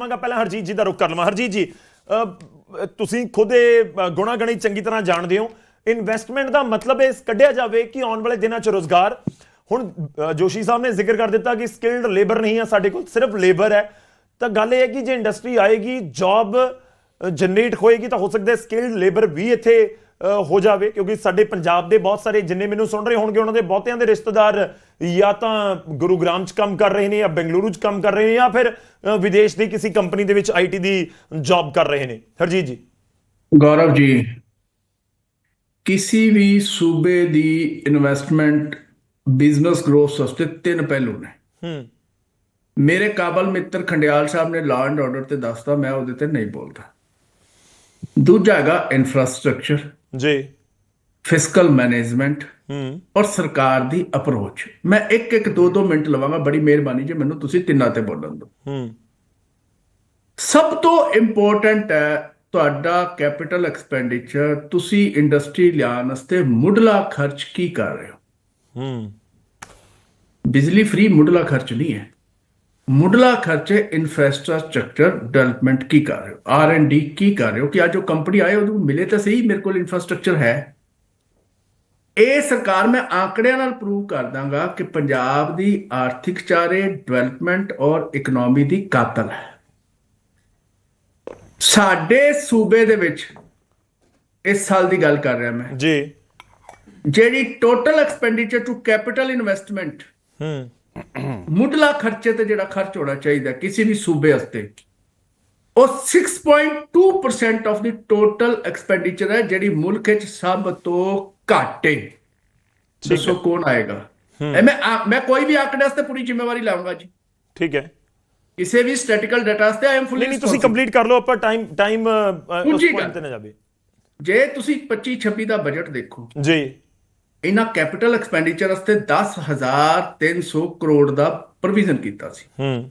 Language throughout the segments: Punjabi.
ਮੰਗਾ ਪਹਿਲਾਂ ਹਰਜੀਤ ਜੀ ਦਾ ਰੁਕ ਕਰ ਲਵਾਂ। ਹਰਜੀਤ ਜੀ ਤੁਸੀਂ ਖੁਦ ਇਹ ਅਹ, ਚੰਗੀ ਤਰ੍ਹਾਂ ਜਾਣਦੇ ਹੋ। ਇਨਵੈਸਟਮੈਂਟ ਦਾ ਮਤਲਬ ਇਸ ਕੱਢਿਆ ਜਾਵੇ ਕਿ ਆਉਣ ਵਾਲੇ ਦਿਨਾਂ 'ਚ ਰੋਜ਼ਗਾਰ। ਹੁਣ ਜੋਸ਼ੀ ਸਾਹਿਬ ਨੇ ਜ਼ਿਕਰ ਕਰ ਦਿੱਤਾ ਕਿ ਸਕਿਲਡ ਲੇਬਰ ਨਹੀਂ ਹੈ ਸਾਡੇ ਕੋਲ ਸਿਰਫ ਲੇਬਰ ਹੈ। ਤਾਂ ਗੱਲ ਇਹ ਹੈ ਕਿ ਜੇ ਇੰਡਸਟਰੀ ਆਏਗੀ ਜੌਬ ਜਨਰੇਟ ਹੋਏਗੀ ਤਾਂ ਹੋ ਸਕਦਾ ਹੈ ਸਕਿਲਡ ਲੇਬਰ ਵੀ ਇੱਥੇ ਹੋ ਜਾਵੇ ਕਿਉਂਕਿ ਸਾਡੇ ਪੰਜਾਬ ਦੇ ਬਹੁਤ ਸਾਰੇ ਜਿੰਨੇ ਮੈਨੂੰ ਸੁਣ ਰਹੇ ਹੋਣਗੇ ਉਹਨਾਂ ਦੇ ਬਹੁਤਿਆਂ ਦੇ ਰਿਸ਼ਤੇਦਾਰ ਜਾਂ ਤਾਂ ਗੁਰੂਗ੍ਰਾਮ 'ਚ ਕੰਮ ਕਰ ਰਹੇ ਨੇ ਜਾਂ ਬੈਂਗਲੁਰੂ 'ਚ ਕੰਮ ਕਰ ਰਹੇ ਨੇ ਜਾਂ ਫਿਰ ਵਿਦੇਸ਼ ਦੀ ਕਿਸੇ ਕੰਪਨੀ ਦੇ ਵਿੱਚ ਆਈਟੀ ਦੀ ਜੌਬ ਕਰ ਰਹੇ ਨੇ। ਹਰਜੀਤ ਜੀ। ਗੌਰਵ ਜੀ ਕਿਸੇ ਵੀ ਸੂਬੇ ਦੀ ਇਨਵੈਸਟਮੈਂਟ ਬਿਜ਼ਨਸ ਗਰੋਥ ਵਾਸਤੇ ਤਿੰਨ ਪਹਿਲੂ ਨੇ। ਹੂੰ। ਮੇਰੇ ਕਾਬਲ ਮਿੱਤਰ ਖੰਡਿਆਲ ਸਾਹਿਬ ਨੇ ਲਾਅ ਐਂਡ ਆਰਡਰ ਤੇ ਦੱਸਤਾ ਮੈਂ ਉਹਦੇ ਤੇ ਨਹੀਂ ਬੋਲਦਾ। ਦੂਜਾ ਹੈਗਾ ਇਨਫਰਾਸਟ੍ਰਕਚਰ ਜੀ। ਫਿਸਕਲ ਮੈਨੇਜਮੈਂਟ ਹੂੰ। ਔਰ ਸਰਕਾਰ ਦੀ ਅਪਰੋਚ ਮੈਂ ਇੱਕ ਇੱਕ ਦੋ ਦੋ ਮਿੰਟ ਲਵਾਂਗਾ ਬੜੀ ਮਿਹਰਬਾਨੀ ਜੇ ਮੈਨੂੰ ਤੁਸੀਂ ਤਿੰਨਾਂ ਤੇ ਬੋਲਣ ਦਿਓ। ਹੂੰ। ਸਭ ਤੋਂ ਇੰਪੋਰਟੈਂਟ ਹੈ ਤੁਹਾਡਾ ਕੈਪੀਟਲ ਐਕਸਪੈਂਡੀਚਰ ਤੁਸੀਂ ਇੰਡਸਟਰੀ ਲਿਆਉਣ ਵਾਸਤੇ ਮੁੱਢਲਾ ਖਰਚ ਕੀ ਕਰ ਰਹੇ ਹੋ? ਹੂੰ। ਬਿਜਲੀ ਫ੍ਰੀ ਮੁੱਢਲਾ ਖਰਚ ਨਹੀਂ ਹੈ। ਮੁੱਢਲਾ ਖਰਚ ਹੈ ਇਨਫਰਾਸਟ੍ਰਕਚਰ ਡਿਵੈਲਪਮੈਂਟ ਕੀ ਕਰ ਰਹੇ ਹੋ? ਆਰ ਐਂਡ ਡੀ ਕੀ ਕਰ ਰਹੇ ਹੋ? ਕਿ ਅੱਜ ਜੋ ਕੰਪਨੀ ਆਏ ਉਹਨੂੰ ਮਿਲੇ ਤਾਂ ਸਹੀ ਮੇਰੇ ਕੋਲ ਇਨਫਰਾਸਟ੍ਰਕਚਰ ਹੈ। ਇਹ ਸਰਕਾਰ ਮੈਂ ਆંકੜਿਆਂ ਨਾਲ ਪ੍ਰੂਵ ਕਰ ਦਾਂਗਾ ਕਿ ਪੰਜਾਬ ਦੀ ਆਰਥਿਕ ਚਾਰੇ ਡਿਵੈਲਪਮੈਂਟ ਔਰ ਇਕਨੋਮੀ ਦੀ ਕਾਤਲ ਹੈ। ਸਾਡੇ ਸੂਬੇ ਦੇ ਵਿੱਚ ਇਸ ਸਾਲ ਦੀ ਗੱਲ ਕਰ ਰਿਹਾ ਮੈਂ। ਜੀ। ਜਿਹੜੀ total expenditure to capital investment ਹੂੰ। ਮੁੱਢਲਾ ਖਰਚੇ ਤੇ ਜਿਹੜਾ ਖਰਚ ਹੋਣਾ ਚਾਹੀਦਾ ਕਿਸੇ ਵੀ ਸੂਬੇ ਵਾਸਤੇ ਉਹ 6.2% ਆਫ ਦੀ ਟੋਟਲ ਐਕਸਪੈਂਡੀਚਰ ਹੈ ਜਿਹੜੀ ਮੁਲਕ ਵਿੱਚ ਸਭ ਤੋਂ ਘੱਟ ਹੈ। ਦੱਸੋ ਕੌਣ ਆਏਗਾ? ਮੈਂ ਮੈਂ ਕੋਈ ਵੀ ਆંકੜੇ ਵਾਸਤੇ ਪੂਰੀ ਜ਼ਿੰਮੇਵਾਰੀ ਲਾਉਂਗਾ ਜੀ। ਠੀਕ ਹੈ। ਕਿਸੇ ਵੀ ਸਟੈਟਿਕਲ ਡਾਟਾ ਵਾਸਤੇ ਆਈ ਐਮ ਫੁੱਲੀ ਨਹੀਂ ਤੁਸੀਂ ਕੰਪਲੀਟ ਕਰ ਲਓ ਆਪਾਂ ਟਾਈਮ ਟਾਈਮ ਉਸ ਪੁਆਇੰਟ। ਤੇ ਨਾ ਜਾਵੇ। ਜੇ ਤੁਸੀਂ 25 26 ਦਾ ਬਜਟ ਦੇਖੋ। ਜੀ। ਇਹਨਾਂ ਕੈਪੀਟਲ ਐਕਸਪੈਂਡੀਚਰ ਵਾਸਤੇ 10300 ਕਰੋੜ ਦਾ ਪ੍ਰੋਵੀਜ਼ਨ ਕੀਤਾ ਸੀ। ਹੂੰ।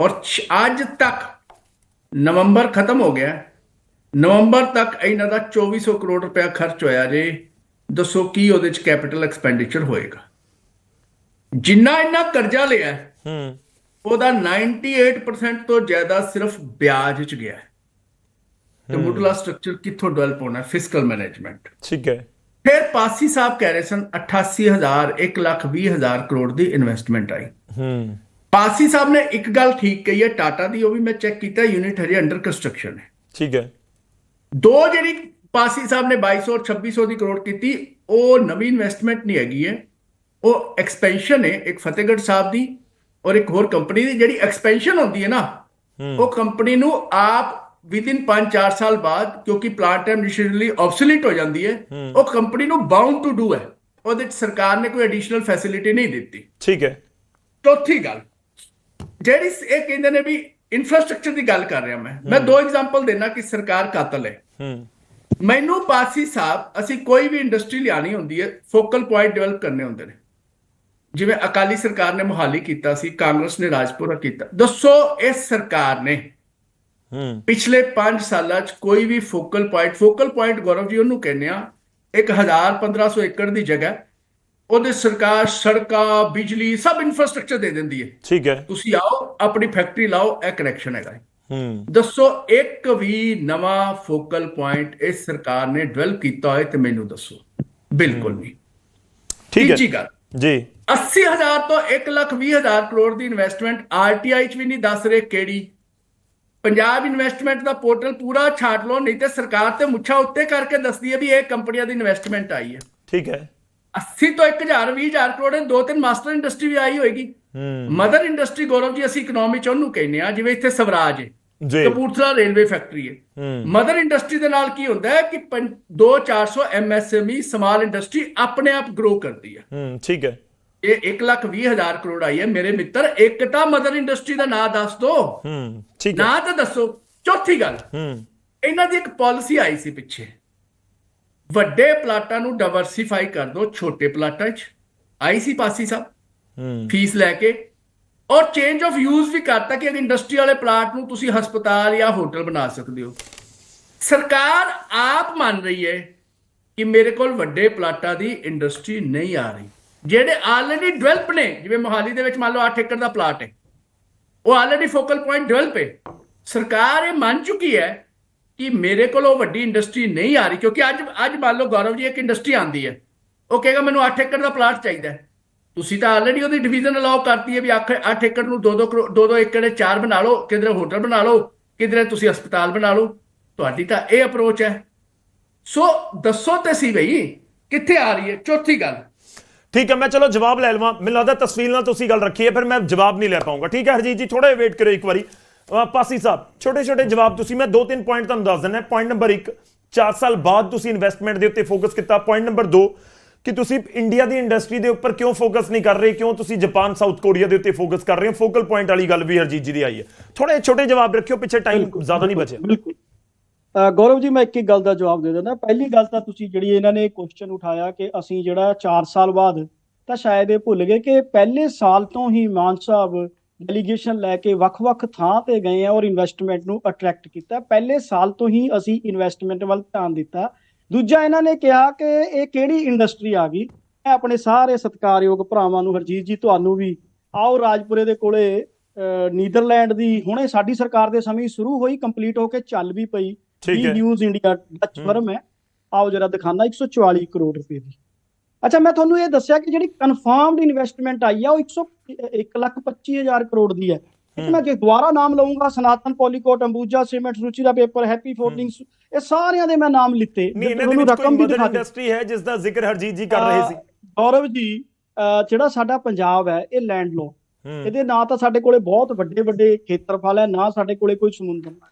ਔਰ ਅੱਜ ਤੱਕ ਨਵੰਬਰ ਖਤਮ ਹੋ ਗਿਆ। ਨਵੰਬਰ ਤੱਕ ਇਹਨਾਂ ਦਾ 2400 ਕਰੋੜ ਰੁਪਇਆ ਖਰਚ ਹੋਇਆ ਜੇ। ਦੱਸੋ ਕੀ ਉਹਦੇ ਚ ਕੈਪੀਟਲ ਐਕਸਪੈਂਡੀਚਰ ਹੋਏਗਾ। ਜਿੰਨਾ ਇਹਨਾਂ ਕਰਜ਼ਾ ਲਿਆ ਹੈ, ਹੂੰ। ਉਹਦਾ 98% ਤੋਂ ਜ਼ਿਆਦਾ ਸਿਰਫ ਵਿਆਜ ਚ ਗਿਆ ਹੈ। ਤੇ ਮੁੱਢਲਾ ਸਟਰਕਚਰ ਕਿੱਥੋਂ ਡਿਵੈਲਪ ਹੋਣਾ ਫਿਸਕਲ ਮੈਨੇਜਮੈਂਟ ਠੀਕ ਹੈ। ਫਿਰ ਪਾਸੀ ਸਾਹਿਬ ਕਹਿ ਰਹੇ ਸਨ 88000 1 ਲੱਖ 20 ਹਜ਼ਾਰ ਕਰੋੜ ਦੀ ਇਨਵੈਸਟਮੈਂਟ ਆਈ। ਹੂੰ। ਪਾਸੀ ਸਾਹਿਬ ਨੇ ਇੱਕ ਗੱਲ ਠੀਕ ਕਹੀ ਹੈ ਟਾਟਾ ਦੀ ਉਹ ਵੀ ਮੈਂ ਚੈੱਕ ਕੀਤਾ ਯੂਨਿਟ ਹਜੇ ਅੰਡਰ ਕੰਸਟਰਕਸ਼ਨ ਹੈ। ਠੀਕ ਹੈ। ਦੋ ਜਿਹੜੀ ਪਾਸੀ ਸਾਹਿਬ ਨੇ 2200 ਔਰ 2600 ਦੀ ਕਰੋੜ ਕੀਤੀ ਉਹ ਨਵੀਂ ਇਨਵੈਸਟਮੈਂਟ ਨਹੀਂ ਹੈਗੀ ਹੈ। ਉਹ ਐਕਸਪੈਂਸ਼ਨ ਹੈ ਇੱਕ ਫਤਿਹਗੜ੍ਹ ਸਾਹਿਬ ਦੀ ਔਰ ਇੱਕ ਹੋਰ ਕੰਪਨੀ ਦੀ ਜਿਹੜੀ ਐਕਸਪੈਂਸ਼ਨ ਹੁੰਦੀ ਹੈ ਨਾ ਉਹ ਕੰਪਨੀ ਨੂੰ ਆਪ ਵਿਦਿਨ 5-4 ਸਾਲ ਬਾਅਦ ਕਿਉਂਕਿ ਪਲਾਂਟ ਟਾਈਮ ਨਿਸ਼ਚਿਤਲੀ ਆਬਸੋਲੀਟ ਹੋ ਜਾਂਦੀ ਹੈ ਉਹ ਕੰਪਨੀ ਨੂੰ ਬਾਉਂਡ ਟੂ ਡੂ ਹੈ। ਉਹਦੇ 'ਚ ਸਰਕਾਰ ਨੇ ਕੋਈ ਐਡੀਸ਼ਨਲ ਫੈਸਿਲਿਟੀ ਨਹੀਂ ਦਿੱਤੀ। ਠੀਕ ਹੈ। ਚੌਥੀ ਗੱਲ ਜਿਹੜੀ ਇਹ ਕਹਿੰਦੇ ਨੇ ਵੀ ਇਨਫਰਾਸਟ੍ਰਕਚਰ ਦੀ ਗੱਲ ਕਰ ਰਿਹਾ ਮੈਂ। ਮੈਂ ਦੋ ਐਗਜ਼ਾਮਪਲ ਦੇਣਾ ਕਿ ਸਰਕਾਰ ਕਾਤਲ ਹੈ। ਮੈਨੂੰ ਪਾਸੀ ਸਾਹਿਬ ਅਸੀਂ ਕੋਈ ਵੀ ਇੰਡਸਟਰੀ ਲਿਆਣੀ ਹੁੰਦੀ ਹੈ ਫੋਕਲ ਪੁਆਇੰਟ ਡਿਵੈਲਪ ਕਰਨੇ ਹੁੰਦੇ ਨੇ। ਜਿਵੇਂ ਅਕਾਲੀ ਸਰਕਾਰ ਨੇ ਮੁਹਾਲੀ ਕੀਤਾ ਸੀ ਕਾਂਗਰਸ ਨੇ ਰਾਜਪੁਰਾ ਕੀਤਾ। ਦੱਸੋ ਇਸ ਸਰਕਾਰ ਨੇ ਪਿਛਲੇ 5 ਸਾਲਾਂ 'ਚ ਕੋਈ ਵੀ focal point focal point Gaurav ji ਉਹਨੂੰ ਕਹਿੰਦੇ ਆ 1000 1500 ਏਕੜ ਦੀ ਜਗ੍ਹਾ ਉਹਦੇ ਸਰਕਾਰ ਸੜਕਾਂ ਬਿਜਲੀ ਸਭ ਇਨਫਰਾਸਟ੍ਰਕਚਰ ਦੇ ਦਿੰਦੀ ਹੈ। ਠੀਕ ਹੈ। ਤੁਸੀਂ ਆਓ ਆਪਣੀ ਫੈਕਟਰੀ ਲਾਓ ਇਹ ਕਨੈਕਸ਼ਨ ਹੈਗਾ। ਹੂੰ। ਦੱਸੋ ਇੱਕ ਵੀ ਨਵਾਂ ਫੋਕਲ ਪੁਆਇੰਟ ਇਸ ਸਰਕਾਰ ਨੇ ਡਿਵੈਲਪ ਕੀਤਾ ਹੋਏ ਤੇ ਮੈਨੂੰ ਦੱਸੋ। ਬਿਲਕੁਲ ਨਹੀਂ। ਠੀਕ ਹੈ। ਤੀਜੀ ਗੱਲ। ਜੀ। 80000 ਤੋਂ 1 ਲੱਖ 20 ਹਜ਼ਾਰ ਕਰੋੜ ਦੀ ਇਨਵੈਸਟਮੈਂਟ ਆਰਟੀਆਈ ਚ ਵੀ ਨਹੀਂ ਦੱਸ ਰਹੇ ਕਿਹੜੀ। ਪੰਜਾਬ ਇਨਵੈਸਟਮੈਂਟ ਦਾ ਪੋਰਟਲ ਪੂਰਾ ਛਾਟ ਲਓ ਨਹੀਂ ਤੇ ਸਰਕਾਰ ਤੇ ਮੁੱਛਾਂ ਉੱਤੇ ਕਰਕੇ ਦੱਸਦੀ ਹੈ ਵੀ ਇਹ ਕੰਪਨੀਆਂ ਦੀ ਇਨਵੈਸਟਮੈਂਟ ਆਈ ਹੈ। ਠੀਕ ਹੈ। 80 ਤੋਂ 1000 20000 ਕਰੋੜ ਦੇ ਦੋ ਤਿੰਨ ਮਾਸਟਰ ਇੰਡਸਟਰੀ ਵੀ ਆਈ ਹੋਏਗੀ। ਮਦਰ ਇੰਡਸਟਰੀ ਗੌਰਵ ਜੀ ਅਸੀਂ ਇਕਨੋਮੀ ਚ ਉਹਨੂੰ ਕਹਿੰਦੇ ਆ ਜਿਵੇਂ ਇੱਥੇ ਸਵਰਾਜ ਹੈ ਜੀ। ਕਪੂਰਥਲਾ ਰੇਲਵੇ ਫੈਕਟਰੀ ਹੈ। ਮਦਰ ਇੰਡਸਟਰੀ ਦੇ ਨਾਲ ਕੀ ਹੁੰਦਾ ਹੈ ਕਿ 2-400 ਐਮਐਸਐਮਈ ਸਮਾਲ ਇੰਡਸਟਰੀ ਆਪਣੇ ਆਪ ਗਰੋ ਕਰਦੀ ਹੈ। ਹੂੰ ਠੀਕ ਹੈ। ਇਹ 1 ਲੱਖ 20 ਹਜ਼ਾਰ ਕਰੋੜ ਆਈ ਹੈ। ਮੇਰੇ ਮਿੱਤਰ ਇੱਕ ਤਾਂ ਮਦਰ ਇੰਡਸਟਰੀ ਦਾ ਨਾਂ ਦੱਸ ਦੋ। ਹੂੰ ਠੀਕ ਹੈ। ਨਾਂ ਤਾਂ ਦੱਸੋ। ਚੌਥੀ ਗੱਲ। ਹੂੰ। ਇਹਨਾਂ ਦੀ ਇੱਕ ਪਾਲਿਸੀ ਆਈ ਸੀ ਪਿੱਛੇ। ਵੱਡੇ ਪਲਾਟਾਂ ਨੂੰ ਡਾਈਵਰਸਿਫਾਈ ਕਰ ਦਿਓ ਛੋਟੇ ਪਲਾਟਾਂ 'ਚ। ਆਈ ਸੀ ਪਾਸੀ ਸਾਹਿਬ ਹੂੰ। ਫੀਸ ਲੈ ਕੇ। ਔਰ ਚੇਂਜ ਆਫ ਯੂਜ਼ ਵੀ ਕਰਤਾ ਕਿ ਇੰਡਸਟਰੀ ਵਾਲੇ ਪਲਾਟ ਨੂੰ ਤੁਸੀਂ ਹਸਪਤਾਲ ਜਾਂ ਹੋਟਲ ਬਣਾ ਸਕਦੇ ਹੋ। ਸਰਕਾਰ ਆਪ ਮੰਨ ਰਹੀ ਹੈ ਕਿ ਮੇਰੇ ਕੋਲ ਵੱਡੇ ਪਲਾਟਾਂ ਦੀ ਇੰਡਸਟਰੀ ਨਹੀਂ ਆ ਰਹੀ। ਜਿਹੜੇ ਆਲਰੇਡੀ ਡਿਵੈਲਪ ਨੇ, ਜਿਵੇਂ ਮੋਹਾਲੀ ਦੇ ਵਿੱਚ ਮੰਨ ਲਓ 8 ਏਕੜ ਦਾ ਪਲਾਟ ਹੈ, ਉਹ ਆਲਰੇਡੀ ਫੋਕਲ ਪੁਆਇੰਟ ਡਿਵੈਲਪ ਹੈ। ਸਰਕਾਰ ਇਹ ਮੰਨ ਚੁੱਕੀ ਹੈ ਕਿ ਮੇਰੇ ਕੋਲ ਉਹ ਵੱਡੀ ਇੰਡਸਟਰੀ ਨਹੀਂ ਆ ਰਹੀ, ਕਿਉਂਕਿ ਅੱਜ ਅੱਜ ਮੰਨ ਲਓ ਗੌਰਵ ਜੀ ਇੱਕ ਇੰਡਸਟਰੀ ਆਂਦੀ ਹੈ। ਉਹ ਕਹੇਗਾ ਮੈਨੂੰ 8 ਏਕੜ ਦਾ ਪਲਾਟ ਚਾਹੀਦਾ ਤੁਸੀਂ ਤਾਂ ਆਲਰੇਡੀ ਉਹਦੀ ਡਿਵੀਜ਼ਨ ਅਲਾਉ ਕਰਤੀ ਹੈ ਵੀ 8 ਏਕੜ ਨੂੰ 2-2 2-2 ਏਕੜ 'ਚ ਚਾਰ ਬਣਾ ਲਓ, ਕਿਧਰੇ ਹੋਟਲ ਬਣਾ ਲਓ, ਕਿਧਰੇ ਤੁਸੀਂ ਹਸਪਤਾਲ ਬਣਾ ਲਓ। ਤੁਹਾਡੀ ਤਾਂ ਇਹ ਅਪਰੋਚ ਹੈ। ਸੋ ਦੱਸੋ ਤੇ ਸੀ ਬਈ, ਕਿੱਥੇ ਆ ਰਹੀ ਹੈ? ਚੌਥੀ ਗੱਲ। ਠੀਕ ਹੈ ਮੈਂ ਚਲੋ ਜਵਾਬ ਲੈ ਲਵਾਂ। ਮੈਨੂੰ ਲੱਗਦਾ ਤਸਵੀਰ ਨਾਲ ਤੁਸੀਂ ਗੱਲ ਰੱਖੀ ਹੈ ਫਿਰ ਮੈਂ ਜਵਾਬ ਨਹੀਂ ਲੈ ਪਾਉਂਗਾ। ਠੀਕ ਹੈ ਹਰਜੀਤ ਜੀ ਥੋੜਾ ਵੇਟ ਕਰੋ ਇੱਕ ਵਾਰੀ। ਪਾਸੀ ਸਾਹਿਬ ਛੋਟੇ ਛੋਟੇ ਜਵਾਬ ਤੁਸੀਂ ਮੈਂ ਦੋ ਤਿੰਨ ਪੁਆਇੰਟ ਤੁਹਾਨੂੰ ਦੱਸ ਦਿੰਦਾ। ਪੁਆਇੰਟ ਨੰਬਰ 1 4 ਸਾਲ ਬਾਅਦ ਤੁਸੀਂ ਇਨਵੈਸਟਮੈਂਟ ਦੇ ਉੱਤੇ ਫੋਕਸ ਕੀਤਾ। ਪੁਆਇੰਟ ਨੰਬਰ 2 ਕਿ ਤੁਸੀਂ ਇੰਡੀਆ ਦੀ ਇੰਡਸਟਰੀ ਦੇ ਉੱਪਰ ਕਿਉਂ ਫੋਕਸ ਨਹੀਂ ਕਰ ਰਹੇ? ਕਿਉਂ ਤੁਸੀਂ ਜਾਪਾਨ ਸਾਊਥ ਕੋਰੀਆ ਦੇ ਉੱਤੇ ਫੋਕਸ ਕਰ ਰਹੇ ਹੋ? ਫੋਕਲ ਪੁਆਇੰਟ ਵਾਲੀ ਗੱਲ ਵੀ ਹਰਜੀਤ ਜੀ ਦੀ ਆਈ ਹੈ। ਥੋੜੇ ਛੋਟੇ ਜਵਾਬ ਰੱਖਿਓ ਪਿੱਛੇ ਟਾਈਮ ਜ਼ਿਆਦਾ ਨਹੀਂ ਬਚਿਆ। ਬਿਲਕੁਲ। ਗੌਰਵ ਜੀ ਮੈਂ ਇੱਕ ਇੱਕ ਗੱਲ ਦਾ ਜਵਾਬ ਦੇ ਦਿੰਦਾ। ਪਹਿਲੀ ਗੱਲ ਤਾਂ ਤੁਸੀਂ ਜਿਹੜੀ ਇਹਨਾਂ ਨੇ ਕੁਐਸਚਨ ਉਠਾਇਆ ਕਿ ਅਸੀਂ ਜਿਹੜਾ 4 ਸਾਲ ਬਾਅਦ ਤਾਂ ਸ਼ਾਇਦ ਇਹ ਭੁੱਲ ਗਏ ਕਿ ਪਹਿਲੇ ਸਾਲ ਤੋਂ ਹੀ ਮਾਨ ਸਾਹਿਬ ਡੈਲੀਗੇਸ਼ਨ ਲੈ ਕੇ ਵੱਖ-ਵੱਖ ਥਾਂ ਤੇ ਗਏ ਆ ਔਰ ਇਨਵੈਸਟਮੈਂਟ ਨੂੰ ਅਟਰੈਕਟ ਕੀਤਾ। ਪਹਿਲੇ ਸਾਲ ਤੋਂ ਹੀ ਅਸੀਂ ਇਨਵੈਸਟਮੈਂਟ ਵੱਲ ਧਿਆਨ ਦਿੱਤਾ। ਦੂਜਾ ਇਹਨਾਂ ਨੇ ਕਿਹਾ ਕਿ ਇਹ ਕਿਹੜੀ ਇੰਡਸਟਰੀ ਆ ਗਈ? ਮੈਂ ਆਪਣੇ ਸਾਰੇ ਸਤਿਕਾਰਯੋਗ ਭਰਾਵਾਂ ਨੂੰ ਹਰਜੀਤ ਜੀ ਤੁਹਾਨੂੰ ਵੀ ਆਓ ਰਾਜਪੁਰੇ ਦੇ ਕੋਲੇ ਅ, ਨੀਦਰਲੈਂਡ ਦੀ ਹੁਣੇ ਸਾਡੀ ਸਰਕਾਰ ਦੇ ਸਮੇਂ ਸ਼ੁਰੂ ਹੋਈ ਕੰਪਲੀਟ ਹੋ ਕੇ ਚੱਲ ਵੀ ਪਈ। ਠੀਕ ਹੈ। News India Dutch. ਫਰਮ ਹੈ। ਆਓ ਜਰਾ ਦਿਖਾਣਾ 144 ਕਰੋੜ ਰੁਪਏ ਦੀ। ਅੱਛਾ ਮੈਂ ਤੁਹਾਨੂੰ ਇਹ ਦੱਸਿਆ ਕਿ ਜਿਹੜੀ ਕਨਫਰਮਡ ਇਨਵੈਸਟਮੈਂਟ ਆਈ ਆ ਉਹ 100 1 ਲੱਖ 25 ਹਜ਼ਾਰ ਕਰੋੜ ਦੀ ਹੈ। ਮੈਂ ਜੇ ਦੁਬਾਰਾ ਨਾਮ ਲਵਾਂਗਾ ਸਨਾਤਨ ਪੋਲੀਕੋਟ ਅੰਬੂਜਾ ਸੀਮੈਂਟ ਰੁਚੀ ਦਾ ਪੇਪਰ ਹੈਪੀ ਫੋਰਡਿੰਗਸ ਇਹ ਸਾਰਿਆਂ ਦੇ ਮੈਂ ਨਾਮ ਲਿੱਤੇ। ਤੁਹਾਨੂੰ ਰਕਮ ਵੀ ਦਿਖਾ ਦਿੱਤੀ ਇੰਡਸਟਰੀ ਹੈ ਜਿਸ ਦਾ ਜ਼ਿਕਰ ਹਰਜੀਤ ਜੀ ਕਰ ਰਹੇ ਸੀ। ਗੌਰਵ ਜੀ ਜਿਹੜਾ ਸਾਡਾ ਪੰਜਾਬ ਹੈ ਇਹ ਲੈਂਡ ਲੋ ਇਹਦੇ ਨਾ ਤਾਂ ਸਾਡੇ ਕੋਲੇ ਬਹੁਤ ਵੱਡੇ ਵੱਡੇ ਖੇਤਰਫਲ ਹੈ ਨਾ ਸਾਡੇ ਕੋਲੇ ਕੋਈ ਸਮੁੰਦਰ ਹੈ।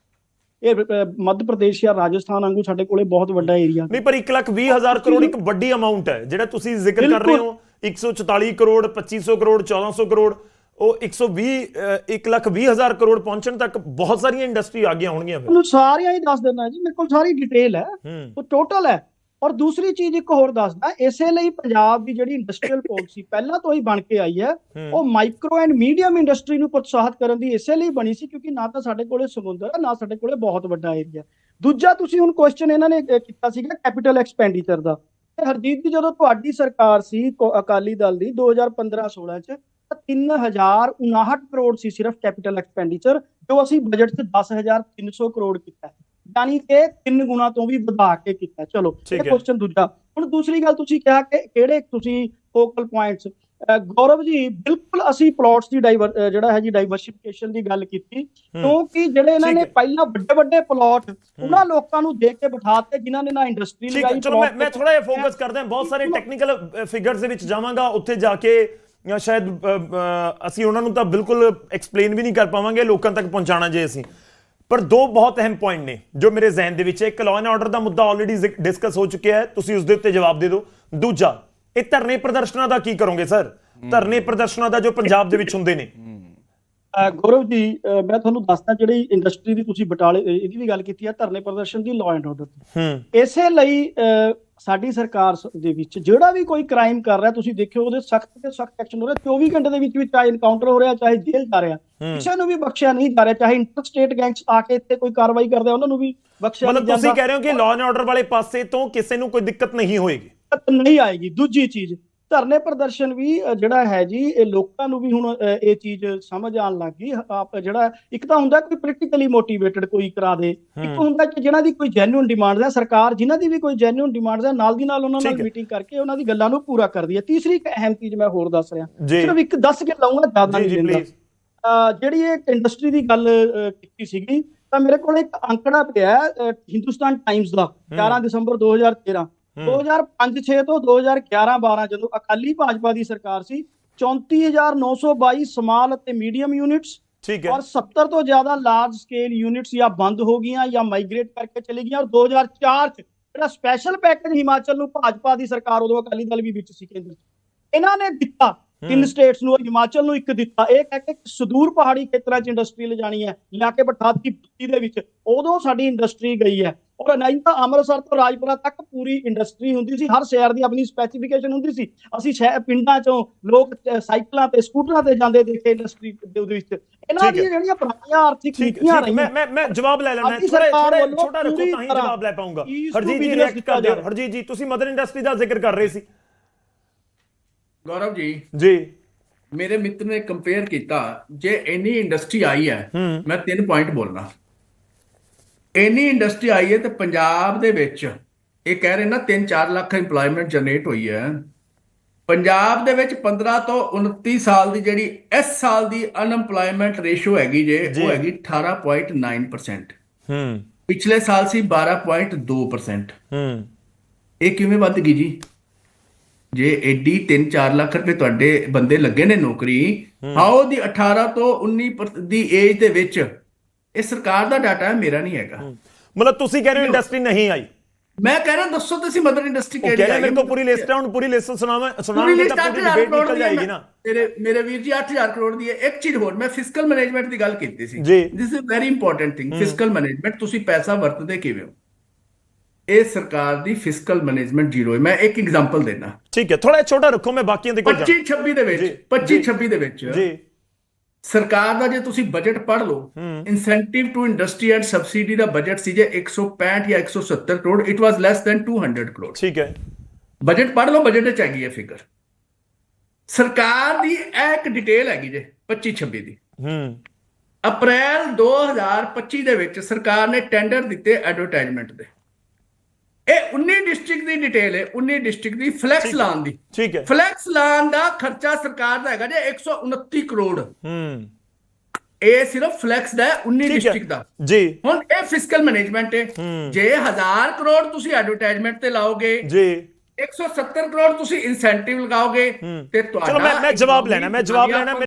ਇਹ ਮੱਧ ਪ੍ਰਦੇਸ਼ ਜਾਂ ਰਾਜਸਥਾਨ ਵਾਂਗੂ ਸਾਡੇ ਕੋਲੇ ਬਹੁਤ ਵੱਡਾ ਏਰੀਆ ਨਹੀਂ ਪਰ 1 ਲੱਖ 20 ਹਜ਼ਾਰ ਕਰੋੜ ਇੱਕ ਵੱਡੀ ਅਮਾਉਂਟ ਹੈ ਜਿਹੜਾ ਤੁਸੀਂ ਜ਼ਿਕਰ ਕਰ ਰਹੇ ਹੋ। 144 ਕਰੋੜ 2500 ਕਰੋੜ 1400 ਕਰੋੜ ਉਹ 120 ਅਹ, 1 ਲੱਖ 20 ਹਜ਼ਾਰ ਕਰੋੜ ਪਹੁੰਚਣ ਤੱਕ ਬਹੁਤ ਸਾਰੀਆਂ ਇੰਡਸਟਰੀ ਆ ਗਈਆਂ ਹੋਣਗੀਆਂ ਫਿਰ। ਤੁਹਾਨੂੰ ਸਾਰੀਆਂ ਹੀ ਦੱਸ ਦਿੰਦਾ ਜੀ ਮੇਰੇ ਕੋਲ ਸਾਰੀ ਡਿਟੇਲ ਹੂੰ। ਉਹ ਟੋਟਲ ਹੈ। ਔਰ ਦੂਸਰੀ ਚੀਜ਼ ਇੱਕ ਹੋਰ ਦੱਸਦਾ ਇਸੇ ਲਈ ਪੰਜਾਬ ਦੀ ਜਿਹੜੀ ਇੰਡਸਟਰੀਅਲ ਪਾਲਿਸੀ ਪਹਿਲਾਂ ਤੋਂ ਹੀ ਬਣ ਕੇ ਆਈ ਹੈ ਉਹ ਮਾਈਕਰੋ ਐਂਡ ਮੀਡੀਅਮ ਇੰਡਸਟਰੀ ਨੂੰ ਪ੍ਰੋਤਸਾਹਿਤ ਕਰਨ ਦੀ ਇਸੇ ਲਈ ਬਣੀ ਸੀ ਕਿਉਂਕਿ ਨਾ ਤਾਂ ਸਾਡੇ ਕੋਲੇ ਸਮੁੰਦਰ ਹੈ ਨਾ ਸਾਡੇ ਕੋਲੇ ਬਹੁਤ ਵੱਡਾ ਏਰੀਆ ਦੂਜਾ ਤੁਸੀਂ ਹੁਣ ਕੁਐਸਚਨ ਇਹਨਾਂ ਨੇ ਕੀਤਾ ਸੀਗਾ ਕੈਪੀਟਲ ਐਕਸਪੈਂਡੀਚਰ ਦਾ। ਹਰਜੀਤ ਜੀ ਜਦੋਂ ਤੁਹਾਡੀ ਸਰਕਾਰ ਸੀ ਅਕਾਲੀ ਦਲ ਦੀ 2015-16 ਚ ਤਾਂ 3059 ਕਰੋੜ ਸੀ ਸਿਰਫ ਕੈਪੀਟਲ ਐਕਸਪੈਂਡੀਚਰ ਜੋ ਅਸੀਂ ਬਜਟ 'ਚ 10300 ਕਰੋੜ ਕੀਤਾ। ਹੈ। ਯਾਨੀ ਕਿ ਤਿੰਨ ਗੁਣਾ ਤੋਂ ਵੀ ਵਧਾ ਕੇ ਕੀਤਾ। ਚਲੋ ਇਹ। ਕੁਐਸਚਨ ਦੂਜਾ। ਹੁਣ ਦੂਸਰੀ ਗੱਲ ਤੁਸੀਂ ਕਿਹਾ ਕਿ ਕਿਹੜੇ ਤੁਸੀਂ ਫੋਕਲ ਪੁਆਇੰਟਸ ਗੌਰਵ ਜੀ ਬਿਲਕੁਲ ਅਸੀਂ ਪਲਾਟਸ ਦੀ ਜਿਹੜਾ ਹੈ ਜੀ ਡਾਈਵਰਸਿਫਿਕੇਸ਼ਨ ਦੀ ਗੱਲ ਕੀਤੀ। ਕਿਉਂਕਿ ਜਿਹੜੇ ਇਹਨਾਂ ਨੇ। ਪਹਿਲਾਂ ਵੱਡੇ ਵੱਡੇ ਪਲਾਟ ਉਹਨਾਂ ਲੋਕਾਂ ਨੂੰ ਦੇ ਕੇ ਬਿਠਾਤੇ ਜਿਨ੍ਹਾਂ ਨੇ ਨਾ ਇੰਡਸਟਰੀ ਹੈ। ਚਲੋ ਮੈਂ ਮੈਂ ਥੋੜਾ ਜਿਹਾ ਫੋਕਸ ਕਰਦਾ। ਹਾਂ ਬਹੁਤ ਸਾਰੇ ਟੈਕਨੀਕਲ ਫਿਗਰਸ ਦੇ ਵਿੱਚ ਜਾਵਾਂਗਾ। ਉੱਥੇ ਜਾ ਕੇ ਅ, ਸ਼ਾਇਦ ਅਸੀਂ ਉਹਨਾਂ ਨੂੰ ਤਾਂ ਬਿਲਕੁਲ ਐਕਸਪਲੇਨ ਵੀ ਨਹੀਂ ਕਰ ਪਾਵਾਂਗੇ। ਲੋਕਾਂ ਤੱਕ ਪਹੁੰਚਾਣਾ ਜੇ ਅਸੀਂ। ਪਰ ਦੋ ਬਹੁਤ ਅਹਿਮ ਪੁਆਇੰਟ ਨੇ ਜੋ ਮੇਰੇ ਜ਼ਿਹਨ ਦੇ ਵਿੱਚ ਹੈ। ਇੱਕ ਲਾਅ ਐਂਡ ਆਰਡਰ ਦਾ ਮੁੱਦਾ ਆਲਰੇਡੀ ਡਿਸਕਸ ਹੋ ਚੁੱਕਿਆ ਹੈ। ਤੁਸੀਂ ਉਸ ਦੇ ਉੱਤੇ ਜਵਾਬ ਦੇ ਦਿਓ। ਦੂਜਾ ਇਹ ਧਰਨੇ ਪ੍ਰਦਰਸ਼ਨਾਂ ਦਾ ਕੀ ਕਰੋਗੇ ਸਰ? ਧਰਨੇ ਪ੍ਰਦਰਸ਼ਨਾਂ ਦਾ ਜੋ ਪੰਜਾਬ ਦੇ ਵਿੱਚ ਹੁੰਦੇ ਨੇ। ਗੌਰਵ ਜੀ ਮੈਂ ਤੁਹਾਨੂੰ ਦੱਸਦਾ ਜਿਹੜੀ ਇੰਡਸਟਰੀ ਦੀ ਤੁਸੀਂ ਬਟਾਲੇ ਇਹਦੀ ਵੀ ਗੱਲ ਕੀਤੀ ਹੈ ਧਰਨੇ ਪ੍ਰਦਰਸ਼ਨ ਦੀ ਲਾਅ ਐਂਡ ਆਰਡਰ ਦੀ। ਹੂੰ। ਇਸੇ ਲਈ ਸਾਡੀ ਸਰਕਾਰ ਦੇ ਵਿੱਚ ਜਿਹੜਾ ਵੀ ਕੋਈ ਕ੍ਰਾਈਮ ਕਰ ਰਿਹਾ ਤੁਸੀਂ ਦੇਖਿਓ ਉਹਦੇ ਸਖਤ ਤੇ ਸਖਤ ਐਕਸ਼ਨ ਹੋ ਰਿਹਾ। 24 ਘੰਟੇ ਦੇ ਵਿੱਚ ਵੀ ਚਾਹੇ ਇਨਕਾਊਂਟਰ ਹੋ ਰਿਹਾ ਚਾਹੇ ਜੇਲ੍ਹ ਜਾ ਰਿਹਾ। ਕਿਸੇ ਨੂੰ ਵੀ ਬਖਸ਼ਿਆ ਨਹੀਂ ਜਾ ਰਿਹਾ ਚਾਹੇ ਇੰਟਰ ਸਟੇਟ ਗੈਂਗਸ ਆ ਕੇ ਇੱਥੇ ਕੋਈ ਕਾਰਵਾਈ ਕਰਦੇ ਉਹਨਾਂ ਨੂੰ ਵੀ ਬਖਸ਼ਿਆ ਮਤਲਬ ਨਹੀਂ ਤੁਸੀਂ ਜਾਂਦਾ ਕਹਿ ਰਹੇ ਹੋ ਕਿ ਲਾਅ ਐਂਡ ਆਰਡਰ ਵਾਲੇ ਪਾਸੇ ਤੋਂ ਕਿਸੇ ਨੂੰ ਕੋਈ ਦਿੱਕਤ ਨਹੀਂ ਹੋਏਗੀ? ਨਹੀਂ ਆਏਗੀ। ਦੂਜੀ ਚੀਜ਼ ਧਰਨੇ ਪ੍ਰਦਰਸ਼ਨ ਵੀ ਜਿਹੜਾ ਹੈ ਜੀ ਇਹ ਲੋਕਾਂ ਨੂੰ ਵੀ ਹੁਣ ਇਹ ਚੀਜ਼ ਸਮਝ ਆਉਣ ਲੱਗ ਗਈ। ਆਪ ਜਿਹੜਾ ਇੱਕ ਤਾਂ ਹੁੰਦਾ ਕੋਈ ਪੋਲੀਟੀਕਲੀ ਮੋਟੀਵੇਟਡ ਕੋਈ ਕਰਾ ਦੇ। ਇੱਕ। ਹੁੰਦਾ ਕਿ ਜਿਹਨਾਂ ਦੀ ਕੋਈ ਜੈਨੂਇਨ ਡਿਮਾਂਡ ਹੈ ਸਰਕਾਰ ਜਿਨ੍ਹਾਂ ਦੀ ਵੀ ਕੋਈ ਜੈਨੂਇਨ ਡਿਮਾਂਡ ਹੈ ਨਾਲ ਦੀ ਨਾਲ ਉਹਨਾਂ ਨਾਲ। ਮੀਟਿੰਗ ਕਰਕੇ ਉਹਨਾਂ ਦੀ ਗੱਲਾਂ ਨੂੰ ਪੂਰਾ ਕਰਦੀ ਹੈ। ਤੀਸਰੀ ਇੱਕ ਅਹਿਮ ਚੀਜ਼ ਮੈਂ ਹੋਰ ਦੱਸ ਰਿਹਾ। ਸਿਰਫ ਇੱਕ ਦੱਸ ਕੇ ਲਾਉਂਗਾ ਜ਼ਿਆਦਾ ਨਹੀਂ ਅਹ ਜਿਹੜੀ ਇਹ ਇੰਡਸਟਰੀ ਦੀ ਗੱਲ ਕੀਤੀ ਸੀਗੀ ਤਾਂ ਮੇਰੇ ਕੋਲ ਇੱਕ ਅੰਕੜਾ ਪਿਆ ਹਿੰਦੁਸਤਾਨ ਟਾਈਮਜ਼ ਦਾ 11 ਦਸੰਬਰ 2013 2005-6 ਤੋਂ 2011-12 ਜਦੋਂ ਅਕਾਲੀ ਭਾਜਪਾ ਦੀ ਸਰਕਾਰ ਸੀ 34922 ਸਮਾਲ ਅਤੇ ਮੀਡੀਅਮ ਯੂਨਿਟਸ ਠੀਕ ਹੈ ਔਰ 70 ਤੋਂ ਜ਼ਿਆਦਾ ਲਾਰਜ ਸਕੇਲ ਯੂਨਿਟਸ ਜਾਂ ਬੰਦ ਹੋ ਗਈਆਂ ਜਾਂ ਮਾਈਗ੍ਰੇਟ ਕਰਕੇ ਚਲੀ ਗਈਆਂ ਔਰ 2004 ਚ ਜਿਹੜਾ ਸਪੈਸ਼ਲ ਪੈਕੇਜ ਹਿਮਾਚਲ ਨੂੰ ਭਾਜਪਾ ਦੀ ਸਰਕਾਰ ਉਦੋਂ ਅਕਾਲੀ ਦਲ ਵੀ ਵਿੱਚ ਸੀ ਕੇਂਦਰ 'ਚ। ਇਹਨਾਂ ਨੇ ਦਿੱਤਾ ਤਿੰਨ। ਸਟੇਟਸ ਨੂੰ ਹਿਮਾਚਲ ਨੂੰ ਇੱਕ ਦਿੱਤਾ। ਇਹ ਕਹਿ ਕੇ ਸੁਦੂਰ ਪਹਾੜੀ ਖੇਤਰਾਂ 'ਚ ਇੰਡਸਟਰੀ ਲਿਜਾਣੀ ਹੈ ਲਿਆ ਕੇ ਬਿਠਾਤੀ ਬੁੱਤੀ ਦੇ ਵਿੱਚ। ਉਦੋਂ ਸਾਡੀ ਇੰਡਸਟਰੀ ਗਈ ਹੈ। ਔਰ ਨਹੀਂ ਤਾਂ ਅੰਮ੍ਰਿਤਸਰ ਤੋਂ ਰਾਜਪੁਰਾ ਤੱਕ ਪੂਰੀ ਇੰਡਸਟਰੀ ਹੁੰਦੀ ਸੀ। ਹਰ ਸ਼ਹਿਰ ਦੀ ਆਪਣੀ ਸਪੈਸੀਫਿਕੇਸ਼ਨ ਹੁੰਦੀ ਸੀ। ਅਸੀਂ ਸ਼ਹਿਰ ਪਿੰਡਾਂ 'ਚੋਂ ਲੋਕ ਸਾਈਕਲਾਂ ਤੇ ਸਕੂਟਰਾਂ ਤੇ ਜਾਂਦੇ ਦੇਖੇ ਇੰਡਸਟਰੀ ਦੇ ਉਹਦੇ ਵਿੱਚ। ਇਹਨਾਂ। ਦੀਆਂ ਜਿਹੜੀਆਂ ਪੁਰਾਣੀਆਂ ਆਰਥਿਕ ਨੀਤੀਆਂ ਮੈਂ ਰਹੀਆਂ। ਮੈਂ ਮੈਂ ਜਵਾਬ ਲੈ ਲੈਣਾ ਥੋੜੇ ਥੋੜੇ ਛੋਟਾ ਰੱਖੋ ਤਾਂ ਹੀ ਜਵਾਬ ਲੈ ਪਾਉਂਗਾ। ਹਰਜੀਤ ਜੀ ਰਿਐਕਟ ਕੀਤਾ ਕਰ ਦਿਓ ਜਾ ਰਿਹਾ। ਹਰਜੀਤ ਜੀ ਤੁਸੀਂ ਮਦਰ ਇੰਡਸਟਰੀ ਦਾ ਜ਼ਿਕਰ ਕਰ ਰਹੇ ਸੀ। ਗੌਰਵ ਜੀ ਜੀ। ਮੇਰੇ ਮਿੱਤਰ ਨੇ ਕੰਪੇਅਰ ਕੀਤਾ ਜੇ ਇੰਨੀ ਇੰਡਸਟਰੀ ਆਈ ਹੈ ਮੈਂ ਤਿੰਨ ਪੁਆਇੰਟ ਬੋਲਣਾ। ਇੰਨੀ ਇੰਡਸਟਰੀ ਆਈ ਹੈ ਤੇ ਪੰਜਾਬ ਦੇ ਵਿੱਚ ਇਹ ਕਹਿ ਰਹੇ ਨਾ 3-4 ਲੱਖ EMPLOYMENT ਜਨਰੇਟ ਹੋਈ ਹੈ। ਪੰਜਾਬ ਦੇ ਵਿੱਚ 15 ਤੋਂ 29 ਸਾਲ ਦੀ ਜਿਹੜੀ ਇਸ ਸਾਲ ਦੀ ਅਨਐਮਪਲੋਇਮੈਂਟ ਰੇਸ਼ੋ ਹੈਗੀ ਜੀ। ਉਹ ਹੈਗੀ 18.9% ਹੂੰ। ਪਿਛਲੇ ਸਾਲ ਸੀ 12.2% ਹੂੰ। ਇਹ ਕਿਵੇਂ ਵੱਧ ਗਈ ਜੀ? ਜੇ ਐਡੀ 3-4 ਲੱਖ ਰੁਪਏ ਤੁਹਾਡੇ ਬੰਦੇ ਲੱਗੇ ਨੇ ਨੌਕਰੀ ਹਾਓ ਦੀ 18 ਤੋਂ 19 ਪਰ- ਦੀ ਏਜ ਦੇ ਵਿੱਚ। ਇਹ ਸਰਕਾਰ ਦਾ ਡਾਟਾ ਹੈ ਮੇਰਾ ਨਹੀਂ ਹੈਗਾ। ਮਤਲਬ ਤੁਸੀਂ ਕਹਿ ਰਹੇ ਹੋ ਇੰਡਸਟਰੀ ਨਹੀਂ ਆਈ? ਮੈਂ ਕਹਿ ਰਿਹਾ ਦੱਸੋ ਤੁਸੀਂ ਮਦਰ ਇੰਡਸਟਰੀ ਉਹ ਕਹਿ ਰਹੇ ਮੇਰੇ ਕੋਲ ਪੂਰੀ ਲਿਸਟ ਹੈ ਹੁਣ ਪੂਰੀ ਲਿਸਟ ਸੁਣਾਵਾਂ ਸੁਣਾਵਾਂਗੇ ਤਾਂ ਪੂਰੀ 8000 ਡਿਬੇਟ ਨਿਕਲ ਹੈ। ਜਾਏਗੀ ਨਾ। ਮੇਰੇ ਮੇਰੇ ਵੀਰ ਜੀ 8000 ਕਰੋੜ ਦੀ ਹੈ। ਇੱਕ ਚੀਜ਼ ਹੋਰ ਮੈਂ ਫਿਸਕਲ ਮੈਨੇਜਮੈਂਟ ਦੀ ਗੱਲ ਕੀਤੀ ਸੀ। This is very important thing fiscal management ਤੁਸੀਂ ਪੈਸਾ ਵਰਤਦੇ ਕਿਵੇਂ ਹੋ? ਇਹ ਸਰਕਾਰ ਦੀ ਫਿਸਕਲ ਮੈਨੇਜਮੈਂਟ ਜ਼ੀਰੋ ਹੈ। ਮੈਂ ਇੱਕ ਐਗਜ਼ਾਮਪਲ ਦੇਣਾ ਠੀਕ ਹੈ ਥੋੜਾ ਛੋਟਾ ਰੱਖੋ ਮੈਂ ਬਾਕੀਆਂ ਦੇ ਕੋਲ ਜਾ 25 26 ਦੇ ਵਿੱਚ ਜੀ, 25 26 ਦੇ ਵਿੱਚ ਜੀ। ਸਰਕਾਰ ਦਾ ਜੇ ਤੁਸੀਂ ਬਜਟ ਪੜ੍ਹ ਲਓ incentive to industry and subsidy the budget ਸੀ ਜੇ 165 ਜਾਂ 170 crore it was less than 200 crore. ਠੀਕ ਹੈ। ਬਜਟ ਪੜ੍ਹ ਲਓ ਬਜਟ ਵਿੱਚ ਹੈਗੀ ਹੈ ਫਿਗਰ ਸਰਕਾਰ ਦੀ ਇਹ ਇੱਕ ਡਿਟੇਲ ਹੈਗੀ ਜੇ 25 26 ਦੀ। ਹੂੰ। ਅਪ੍ਰੈਲ 2025 ਦੇ ਵਿੱਚ ਸਰਕਾਰ ਨੇ ਟੈਂਡਰ ਦਿੱਤੇ ਐਡਵਰਟਾਈਜ਼ਮੈਂਟ ਦੇ। ਇਹ 19 ਡਿਸਟ੍ਰਿਕਟ ਦੀ ਡਿਟੇਲ ਹੈ 19 ਡਿਸਟ੍ਰਿਕਟ ਦੀ ਫਲੈਕਸ ਲਾਨ ਦੀ। ਠੀਕ ਹੈ। ਫਲੈਕਸ ਲਾਨ ਦਾ ਖਰਚਾ ਸਰਕਾਰ ਦਾ ਹੈਗਾ ਜੇ 129 ਕਰੋੜ। ਹੂੰ। ਇਹ ਸਿਰਫ ਫਲੈਕਸ ਦਾ ਹੈ 19 ਠੀਕ ਡਿਸਟ੍ਰਿਕਟ ਦਾ। ਜੀ। ਹੁਣ ਇਹ ਫਿਸਕਲ ਮੈਨੇਜਮੈਂਟ ਹੈ। ਜੇ 1000 ਕਰੋੜ ਤੁਸੀਂ ਐਡਵਰਟਾਈਜ਼ਮੈਂਟ ਤੇ ਲਾਓਗੇ ਜੀ। 170 ਕਰੋੜ ਤੁਸੀਂ ਇਨਸੈਂਟਿਵ ਲਗਾਓਗੇ ਤੇ ਤੁਹਾਡਾ ਚਲੋ ਮੈਂ ਮੈਂ ਜਵਾਬ ਲੈਣਾ ਮੈਂ ਜਵਾਬ ਲੈਣਾ